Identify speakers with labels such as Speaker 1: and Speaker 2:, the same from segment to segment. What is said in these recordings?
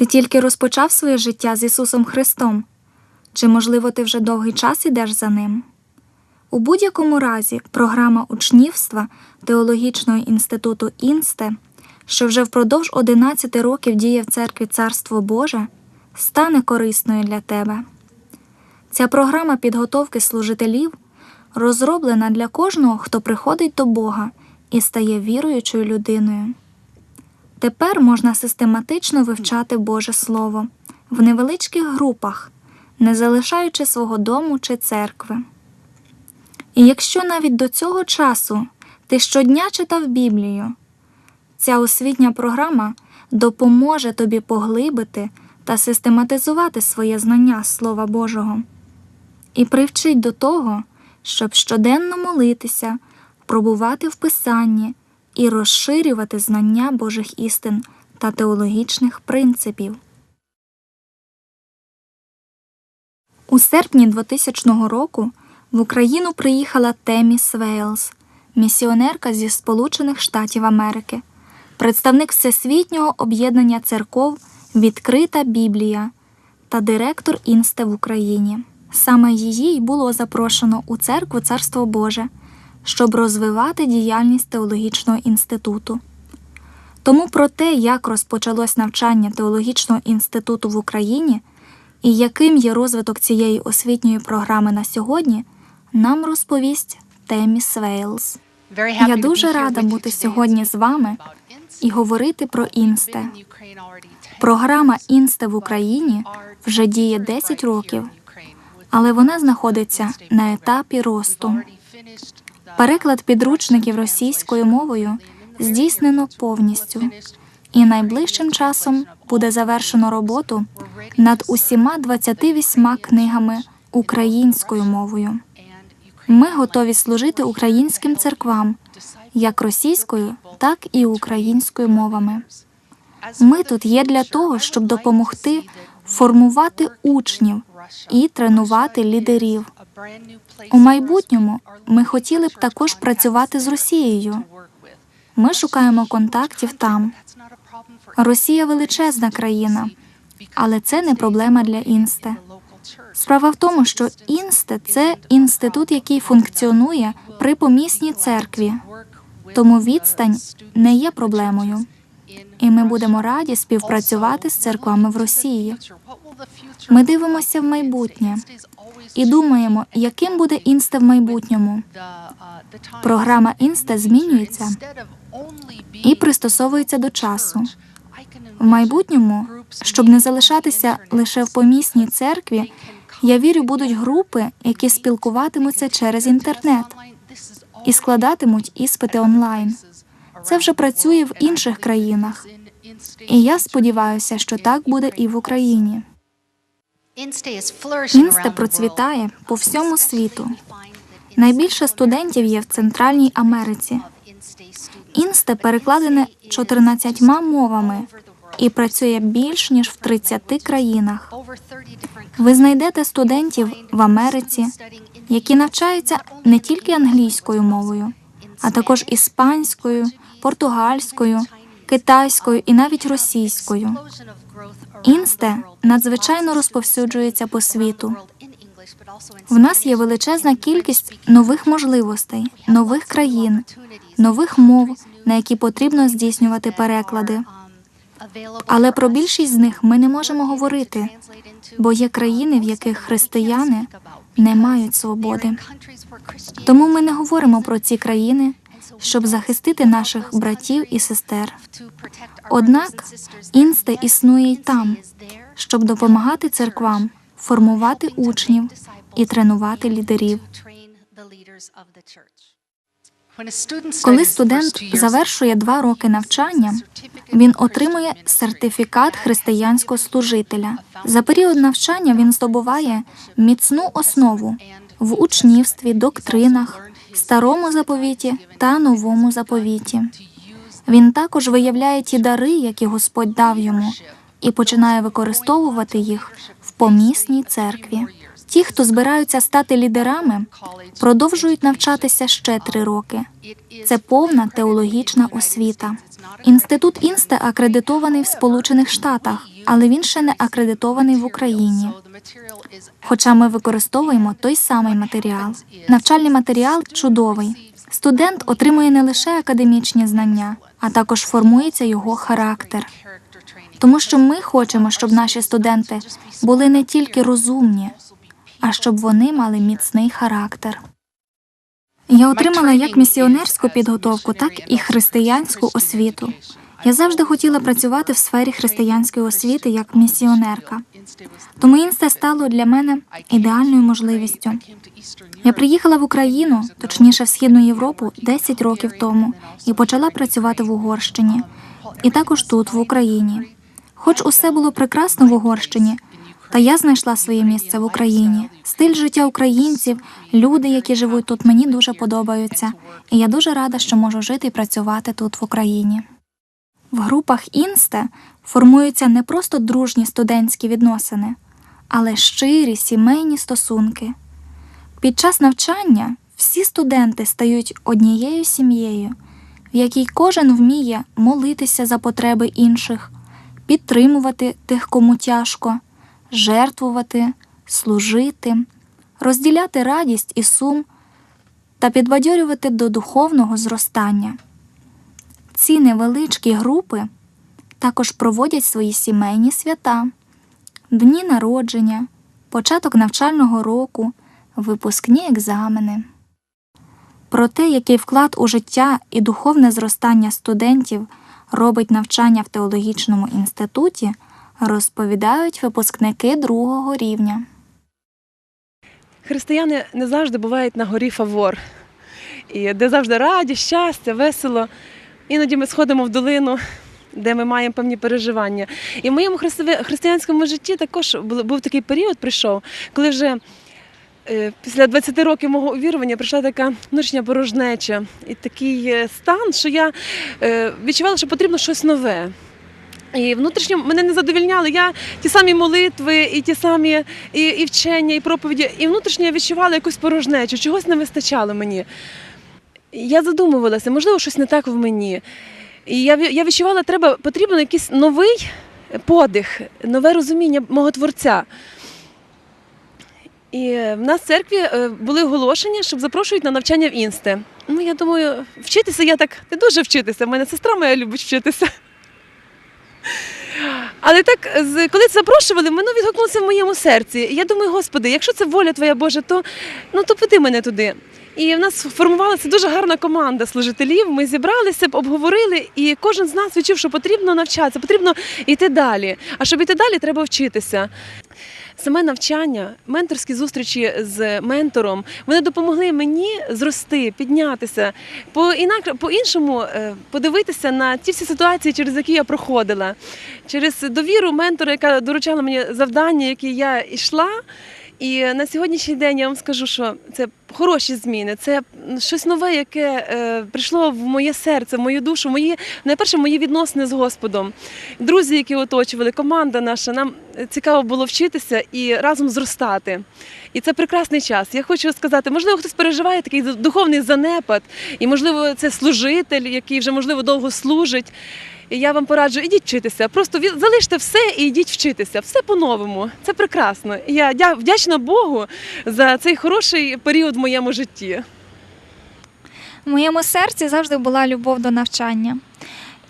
Speaker 1: Ти тільки розпочав своє життя з Ісусом Христом? Чи, можливо, ти вже довгий час ідеш за ним? У будь-якому разі програма учнівства Теологічного інституту Інсте, що вже впродовж 11 років діє в церкві Царство Боже, стане корисною для тебе. Ця програма підготовки служителів розроблена для кожного, хто приходить до Бога і стає віруючою людиною. Тепер можна систематично вивчати Боже Слово в невеличких групах, не залишаючи свого дому чи церкви. І якщо навіть до цього часу ти щодня читав Біблію, ця освітня програма допоможе тобі поглибити та систематизувати своє знання Слова Божого і привчить до того, щоб щоденно молитися, пробувати в Писанні і розширювати знання Божих істин та теологічних принципів. У серпні 2000 року в Україну приїхала Темі Свейлс, місіонерка зі Сполучених Штатів Америки, представник Всесвітнього об'єднання церков Відкрита Біблія та директор Інсте в Україні. Саме її й було запрошено у церкву Царство Боже, щоб розвивати діяльність теологічного інституту. Тому про те, як розпочалось навчання теологічного інституту в Україні і яким є розвиток цієї освітньої програми на сьогодні, нам розповість Темі Свейлс.
Speaker 2: Я дуже рада бути сьогодні
Speaker 1: з вами і говорити про Інсте.
Speaker 2: Програма
Speaker 1: Програма Інсте в Україні вже діє 10 років, але вона знаходиться на етапі росту. Переклад підручників російською мовою здійснено повністю, і найближчим часом буде завершено роботу над усіма 28 книгами українською мовою. Ми готові служити українським церквам як російською, так і українською мовами. Ми тут є для того, щоб допомогти формувати учнів і тренувати лідерів. У майбутньому ми хотіли б також працювати з Росією. Ми шукаємо контактів там. Росія величезна країна, але це не проблема для інсте. Справа в тому, що інсте це інститут, який функціонує при помісній церкві, тому відстань не є проблемою. І ми будемо раді співпрацювати з церквами в Росії. Ми дивимося в майбутнє і думаємо, яким буде інсте в майбутньому. Програма інсте змінюється і пристосовується до часу. В майбутньому, щоб не залишатися лише в помісній церкві, я вірю, будуть групи, які спілкуватимуться через інтернет і складатимуть іспити онлайн. Це вже працює в інших країнах, і я сподіваюся, що так буде і в Україні. Інсте процвітає по всьому світу. Найбільше студентів є в Центральній Америці. Інсте перекладене 14 мовами і працює більш ніж в 30 країнах. Ви знайдете студентів в Америці, які навчаються не тільки англійською мовою, а також іспанською, португальською, китайською і навіть російською. Інсте надзвичайно розповсюджується по світу. В нас є величезна кількість нових можливостей, нових країн, нових мов, на які потрібно здійснювати переклади. Але про більшість з них ми не можемо говорити, бо є країни, в яких християни не мають свободи. Тому ми не говоримо про ці країни, щоб захистити наших братів і сестер. Однак інсте існує й там, щоб допомагати церквам формувати учнів і тренувати лідерів. Коли студент завершує два роки навчання, він отримує сертифікат християнського служителя. За період навчання він здобуває міцну основу в учнівстві, доктринах, старому заповіті та новому заповіті. Він також виявляє ті дари, які Господь дав йому, і починає використовувати їх в помісній церкві. Ті, хто збираються стати лідерами, продовжують навчатися ще три роки. Це повна теологічна освіта. Інститут Інсте акредитований в Сполучених Штатах, але він ще не акредитований в Україні. Хоча ми використовуємо той самий матеріал. Навчальний матеріал чудовий. Студент отримує не лише академічні знання, а також формується його характер. Тому що ми хочемо, щоб наші студенти були не тільки розумні, а щоб вони мали міцний характер. Я отримала як місіонерську підготовку, так і християнську освіту. Я завжди хотіла працювати в сфері християнської освіти як місіонерка. Тому інсте стало для мене ідеальною можливістю. Я приїхала в Україну, точніше в Східну Європу, 10 років тому і почала працювати в Угорщині, і також тут, в Україні. Хоч усе було прекрасно в Угорщині, та я знайшла своє місце в Україні. Стиль життя українців, люди, які живуть тут, мені дуже подобаються, і я дуже рада, що можу жити і працювати тут в Україні. В групах інсте формуються не просто дружні студентські відносини, але щирі сімейні стосунки. Під час навчання всі студенти стають однією сім'єю, в якій кожен вміє молитися за потреби інших, підтримувати тих, кому тяжко, жертвувати, служити, розділяти радість і сум та підбадьорювати до духовного зростання. Ці невеличкі групи також проводять свої сімейні свята, дні народження, початок навчального року, випускні екзамени. Про те, який вклад у життя і духовне зростання студентів робить навчання в теологічному інституті, розповідають випускники другого рівня.
Speaker 3: Християни не завжди бувають на горі Фавор, і де завжди радість, щастя, весело. Іноді ми сходимо в долину, де ми маємо певні переживання. І в моєму христи- християнському житті також був, такий період, прийшов, коли вже е, після 20 років мого увірування прийшла така внутрішня порожнеча і такий е, стан, що я е, відчувала, що потрібно щось нове. І внутрішньо мене не задовільняли. Я ті самі молитви, і ті самі і, і вчення, і проповіді. І внутрішньо я відчувала якусь порожнечу, чогось не вистачало мені. Я задумувалася, можливо, щось не так в мені. І я, я відчувала, треба потрібен якийсь новий подих, нове розуміння мого творця. І в нас в церкві е, були оголошення, щоб запрошують на навчання в інсте. Ну, я думаю, вчитися я так не дуже вчитися. У мене сестра моя любить вчитися. Але так, коли це запрошували, воно відгукнулося в моєму серці. Я думаю, Господи, якщо це воля Твоя Божа, то, ну, то мене туди. І в нас формувалася дуже гарна команда служителів. Ми зібралися, обговорили, і кожен з нас відчув, що потрібно навчатися, потрібно йти далі. А щоб йти далі, треба вчитися. Саме навчання, менторські зустрічі з ментором, вони допомогли мені зрости, піднятися, по інак, по-іншому е, подивитися на ті всі ситуації, через які я проходила, через довіру ментора, яка доручала мені завдання, які я йшла. І на сьогоднішній день я вам скажу, що це хороші зміни, це щось нове, яке е, прийшло в моє серце, в мою душу, мої найперше мої відносини з Господом. Друзі, які оточували, команда наша, нам цікаво було вчитися і разом зростати. І це прекрасний час. Я хочу сказати, можливо, хтось переживає такий духовний занепад, і можливо, це служитель, який вже можливо довго служить. І я вам пораджу, ідіть вчитися. Просто залиште все і йдіть вчитися. Все по-новому. Це прекрасно. І я вдячна Богу за цей хороший період в моєму житті.
Speaker 1: В моєму серці завжди була любов до навчання.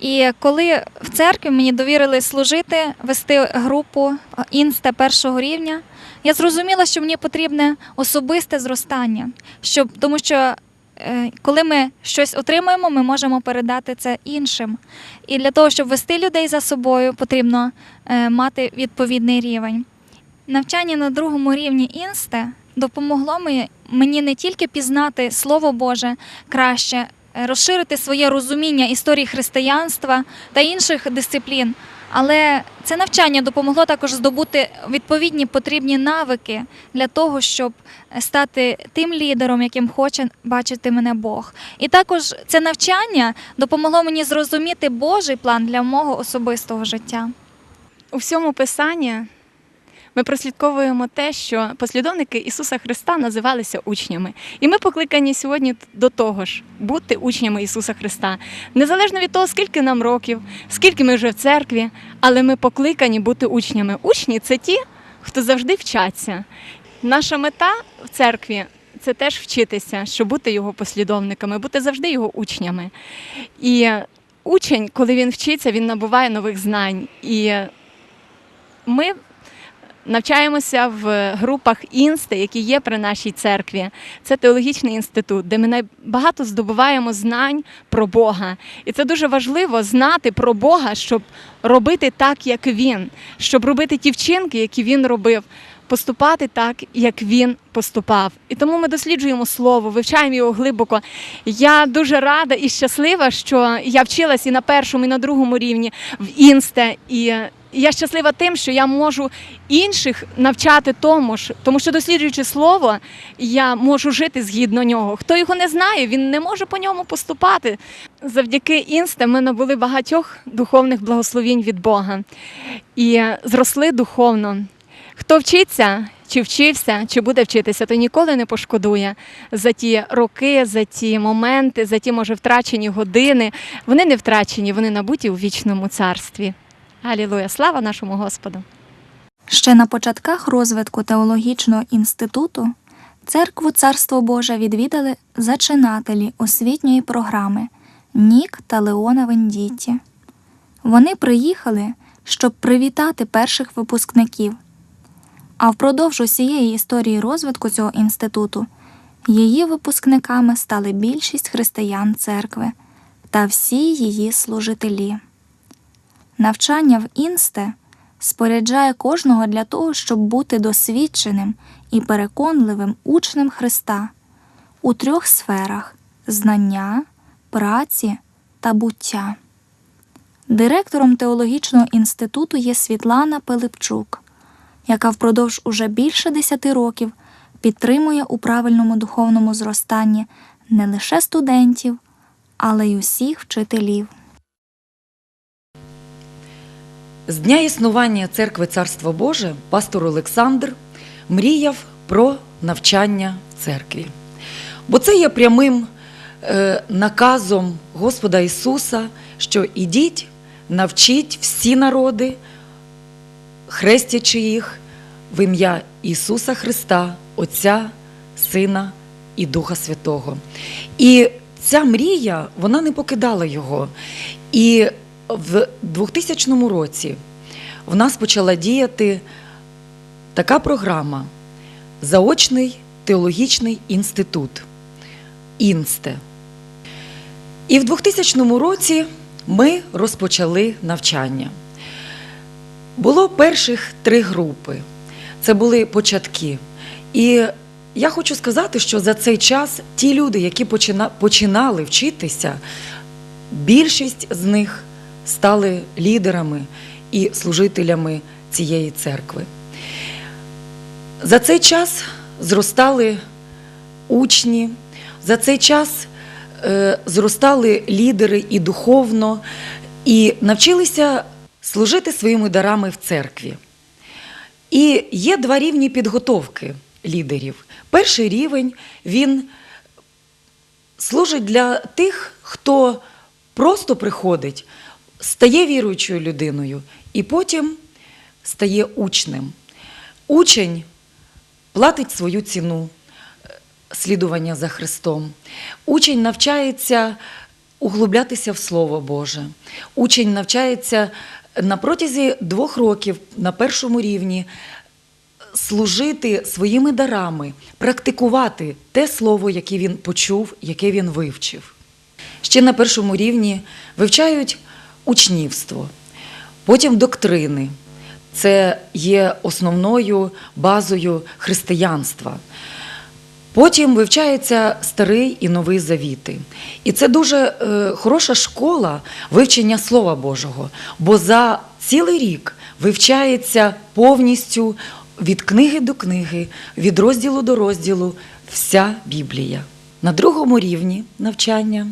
Speaker 1: І коли в церкві мені довірили служити, вести групу інста першого рівня, я зрозуміла, що мені потрібне особисте зростання, щоб, тому що коли ми щось отримуємо, ми можемо передати це іншим. І для того, щоб вести людей за собою, потрібно е, мати відповідний рівень. Навчання на другому рівні інсте допомогло мені- не тільки пізнати Слово Боже краще, е, розширити своє розуміння історії християнства та інших дисциплін. Але це навчання допомогло також здобути відповідні потрібні навики для того, щоб е, стати тим лідером, яким хоче бачити мене Бог. І також це навчання допомогло мені зрозуміти Божий план для мого особистого життя.
Speaker 4: У всьому писанні ми прослідковуємо те, що послідовники Ісуса Христа називалися учнями. І ми покликані сьогодні до того ж бути учнями Ісуса Христа. Незалежно від того, скільки нам років, скільки ми вже в церкві, але ми покликані бути учнями. Учні це ті, хто завжди вчаться. Наша мета в церкві це теж вчитися, щоб бути його послідовниками, бути завжди його учнями. І учень, коли він вчиться, він набуває нових знань. І ми навчаємося в групах інсти, які є при нашій церкві. Це теологічний інститут, де ми найбагато здобуваємо знань про Бога. І це дуже важливо знати про Бога, щоб робити так, як він, щоб робити ті вчинки, які він робив. Поступати так, як він поступав, і тому ми досліджуємо слово, вивчаємо його глибоко. Я дуже рада і щаслива, що я вчилась і на першому, і на другому рівні в інсте. І я щаслива тим, що я можу інших навчати тому ж, тому що досліджуючи слово, я можу жити згідно нього. Хто його не знає, він не може по ньому поступати. Завдяки інсте ми набули багатьох духовних благословінь від Бога і зросли духовно. Хто вчиться, чи вчився, чи буде вчитися, то ніколи не пошкодує за ті роки, за ті моменти, за ті, може, втрачені години. Вони не втрачені, вони набуті у вічному царстві. Алілуя! Слава нашому Господу!
Speaker 1: Ще на початках розвитку теологічного інституту церкву Царство Боже відвідали зачинателі освітньої програми Нік та Леона Вендіті. Вони приїхали, щоб привітати перших випускників. А впродовж усієї історії розвитку цього інституту її випускниками стали більшість християн церкви та всі її служителі. Навчання в інсте споряджає кожного для того, щоб бути досвідченим і переконливим учнем Христа у трьох сферах знання, праці та буття. Директором теологічного інституту є Світлана Пилипчук, яка впродовж уже більше десяти років підтримує у правильному духовному зростанні не лише студентів, але й усіх вчителів.
Speaker 5: З дня існування церкви Царство Боже пастор Олександр мріяв про навчання в церкві. Бо це є прямим е, наказом Господа Ісуса, що ідіть, навчіть всі народи, хрестячи їх в ім'я Ісуса Христа, Отця, Сина і Духа Святого. І ця мрія, вона не покидала його. І в 2000 році в нас почала діяти така програма Заочний теологічний інститут Інсте. І в 2000 році ми розпочали навчання. Було перших три групи. Це були початки. І я хочу сказати, що за цей час ті люди, які почина- починали вчитися, більшість з них стали лідерами і служителями цієї церкви. За цей час зростали учні, за цей час е, зростали лідери і духовно, і навчилися служити своїми дарами в церкві. І є два рівні підготовки лідерів. Перший рівень він служить для тих, хто просто приходить, стає віруючою людиною і потім стає учнем. Учень платить свою ціну е, слідування за Христом. Учень навчається углублятися в Слово Боже. Учень навчається на протязі двох років на першому рівні служити своїми дарами, практикувати те слово, яке він почув, яке він вивчив. Ще на першому рівні вивчають учнівство, потім доктрини. Це є основною базою християнства. Потім вивчається старий і новий завіти. І це дуже е, хороша школа вивчення Слова Божого, бо за цілий рік вивчається повністю від книги до книги, від розділу до розділу вся Біблія. На другому рівні навчання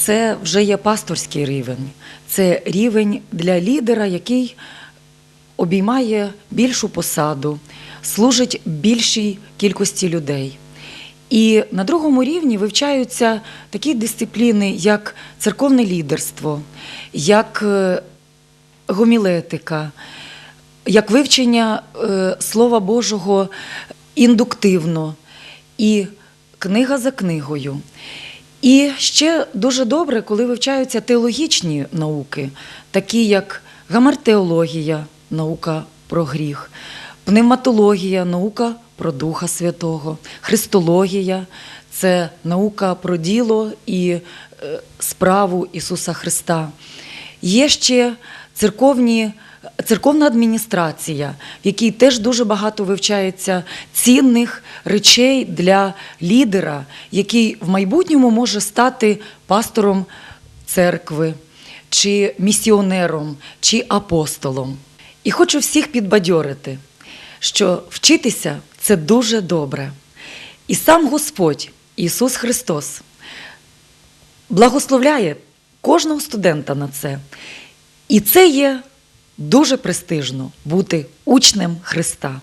Speaker 5: це вже є пасторський рівень, це рівень для лідера, який обіймає більшу посаду, служить більшій кількості людей. І на другому рівні вивчаються такі дисципліни, як церковне лідерство, як е, гомілетика, як вивчення е, Слова Божого індуктивно і книга за книгою. І ще дуже добре, коли вивчаються теологічні науки, такі як гамартеологія, наука про гріх, пневматологія, наука про Духа Святого, христологія це наука про діло і е, справу Ісуса Христа. Є ще церковні, церковна адміністрація, в якій теж дуже багато вивчається цінних речей для лідера, який в майбутньому може стати пастором церкви, чи місіонером, чи апостолом. І хочу всіх підбадьорити, що вчитися це дуже добре. І сам Господь Ісус Христос благословляє кожного студента на це. І це є дуже престижно бути учнем Христа.